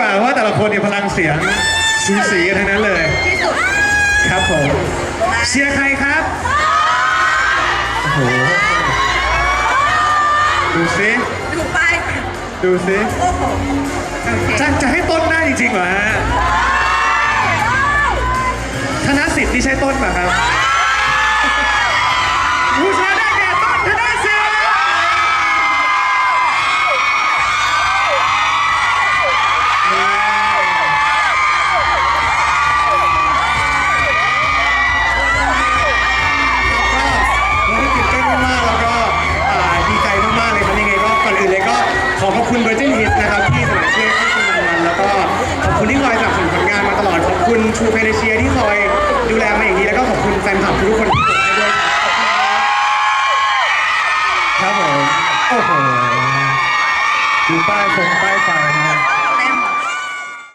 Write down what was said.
มาลุ้นดีกว่าว่าแต่ละคนเนี่ยพลังเสียงสูสีกันทั้งนั้นเลย ที่สุดครับผมเชียร์ใครครับโอ้โหดูสิดูไป ดูสิโอ้โหโอเคจะจะให้ต้นได้จริงๆเหรอฮะธนสิทธิ์ที่ใช่ต้นป่ะครับ ชูเพเนเชียที่คอยดูแลมาอย่างดีแล้วก็ขอบคุณแฟนคลับทุกคนที่โหวตให้ด้วยครับผมโอ้โหดูป้ายฟงป้ายไฟนะ